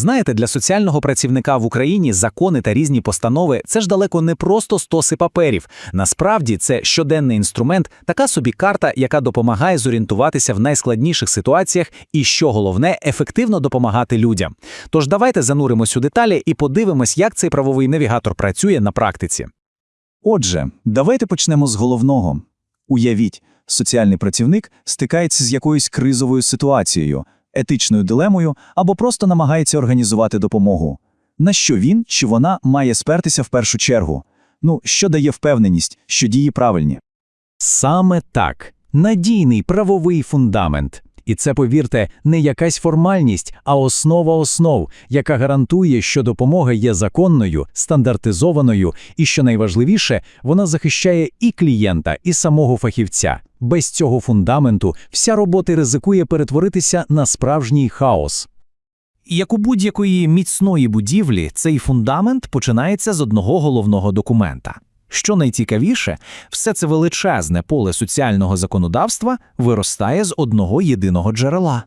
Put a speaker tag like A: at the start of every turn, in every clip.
A: Знаєте, для соціального працівника в Україні закони та різні постанови це ж далеко не просто стоси паперів. Насправді це щоденний інструмент, така собі карта, яка допомагає зорієнтуватися в найскладніших ситуаціях і, що головне, ефективно допомагати людям. Тож давайте зануримось у деталі і подивимось, як цей правовий навігатор працює на практиці.
B: Отже, давайте почнемо з головного. Уявіть, соціальний працівник стикається з якоюсь кризовою ситуацією, етичною дилемою або просто намагається організувати допомогу. На що він чи вона має спертися в першу чергу? Ну, що дає впевненість, що дії правильні?
A: Саме так надійний правовий фундамент. І це, повірте, не якась формальність, а основа основ, яка гарантує, що допомога є законною, стандартизованою і, що найважливіше, вона захищає і клієнта, і самого фахівця. Без цього фундаменту вся робота ризикує перетворитися на справжній хаос. Як у будь-якої міцної будівлі, цей фундамент починається з одного головного документа. Що найцікавіше, все це величезне поле соціального законодавства виростає з одного єдиного джерела.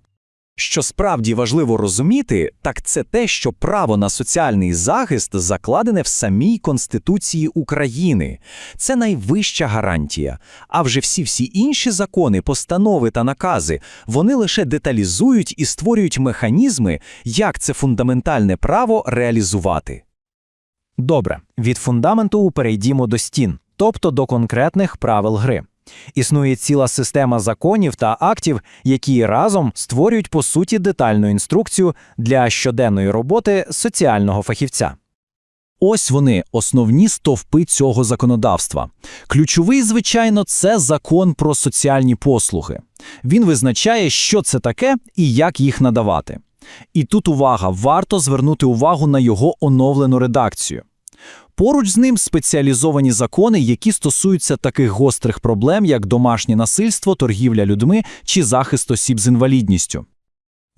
A: Що справді важливо розуміти, так це те, що право на соціальний захист закладене в самій Конституції України. Це найвища гарантія. А вже всі всі інші закони, постанови та накази, вони лише деталізують і створюють механізми, як це фундаментальне право реалізувати. Добре, від фундаменту перейдімо до стін, тобто до конкретних правил гри. Існує ціла система законів та актів, які разом створюють по суті детальну інструкцію для щоденної роботи соціального фахівця. Ось вони, основні стовпи цього законодавства. Ключовий, звичайно, це закон про соціальні послуги. Він визначає, що це таке і як їх надавати. І тут увага, варто звернути увагу на його оновлену редакцію. Поруч з ним спеціалізовані закони, які стосуються таких гострих проблем, як домашнє насильство, торгівля людьми чи захист осіб з інвалідністю.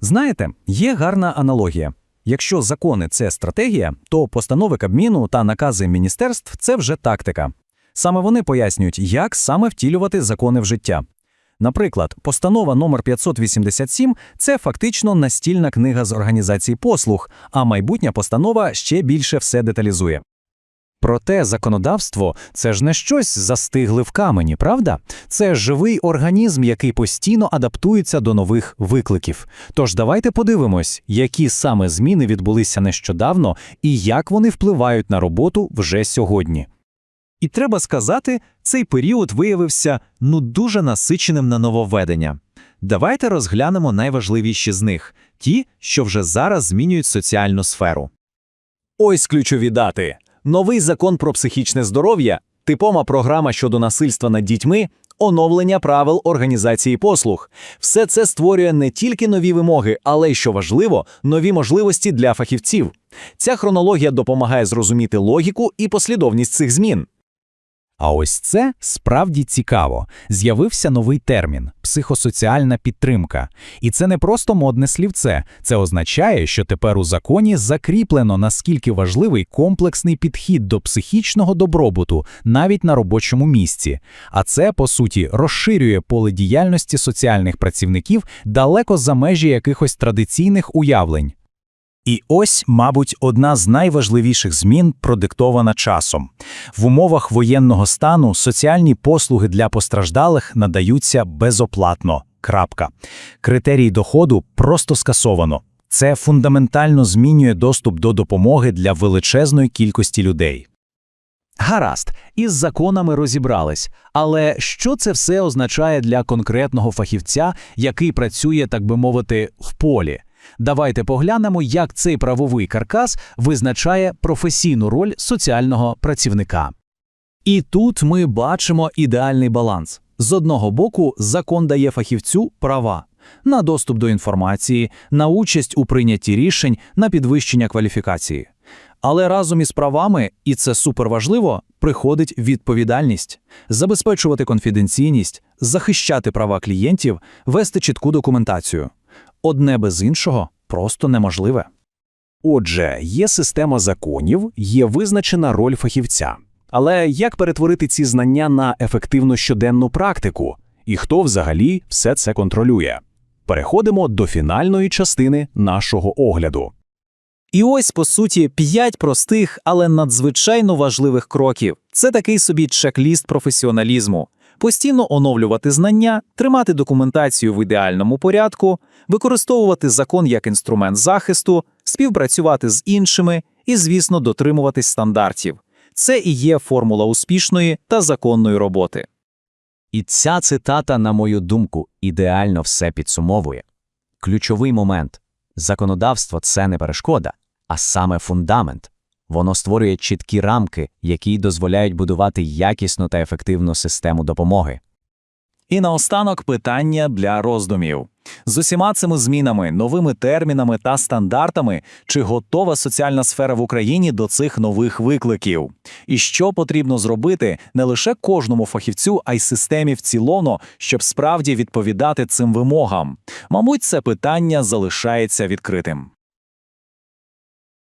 A: Знаєте, є гарна аналогія. Якщо закони це стратегія, то постанови Кабміну та накази міністерств це вже тактика. Саме вони пояснюють, як саме втілювати закони в життя. Наприклад, постанова номер 587 – це фактично настільна книга з організації послуг, а майбутня постанова ще більше все деталізує. Проте законодавство це ж не щось застигле в камені, правда? Це живий організм, який постійно адаптується до нових викликів. Тож давайте подивимось, які саме зміни відбулися нещодавно і як вони впливають на роботу вже сьогодні. І треба сказати, цей період виявився ну дуже насиченим на нововведення. Давайте розглянемо найважливіші з них ті, що вже зараз змінюють соціальну сферу. Ось ключові дати. Новий закон про психічне здоров'я, типома програма щодо насильства над дітьми, оновлення правил організації послуг. Все це створює не тільки нові вимоги, але й що важливо, нові можливості для фахівців. Ця хронологія допомагає зрозуміти логіку і послідовність цих змін. А ось це справді цікаво. З'явився новий термін психосоціальна підтримка. І це не просто модне слівце, це означає, що тепер у законі закріплено наскільки важливий комплексний підхід до психічного добробуту навіть на робочому місці. А це, по суті, розширює поле діяльності соціальних працівників далеко за межі якихось традиційних уявлень. І ось, мабуть, одна з найважливіших змін продиктована часом. В умовах воєнного стану соціальні послуги для постраждалих надаються безоплатно. Крапка. Критерій доходу просто скасовано. Це фундаментально змінює доступ до допомоги для величезної кількості людей. Гаразд, із законами розібрались. Але що це все означає для конкретного фахівця, який працює, так би мовити, в полі? Давайте поглянемо, як цей правовий каркас визначає професійну роль соціального працівника. І тут ми бачимо ідеальний баланс. З одного боку, закон дає фахівцю права на доступ до інформації, на участь у прийнятті рішень, на підвищення кваліфікації. Але разом із правами, і це суперважливо, приходить відповідальність забезпечувати конфіденційність, захищати права клієнтів, вести чітку документацію. Одне без іншого просто неможливе. Отже, є система законів, є визначена роль фахівця. Але як перетворити ці знання на ефективну щоденну практику? І хто взагалі все це контролює? Переходимо до фінальної частини нашого огляду.
C: І ось, по суті, п'ять простих, але надзвичайно важливих кроків. Це такий собі чек-ліст професіоналізму. Постійно оновлювати знання, тримати документацію в ідеальному порядку, використовувати закон як інструмент захисту, співпрацювати з іншими і, звісно, дотримуватись стандартів. Це і є формула успішної та законної роботи.
D: І ця цитата, на мою думку, ідеально все підсумовує. Ключовий момент – законодавство – це не перешкода, а саме фундамент. Воно створює чіткі рамки, які дозволяють будувати якісну та ефективну систему допомоги.
C: І наостанок питання для роздумів. З усіма цими змінами, новими термінами та стандартами, чи готова соціальна сфера в Україні до цих нових викликів? І що потрібно зробити не лише кожному фахівцю, а й системі в цілому, щоб справді відповідати цим вимогам? Мабуть, це питання залишається відкритим.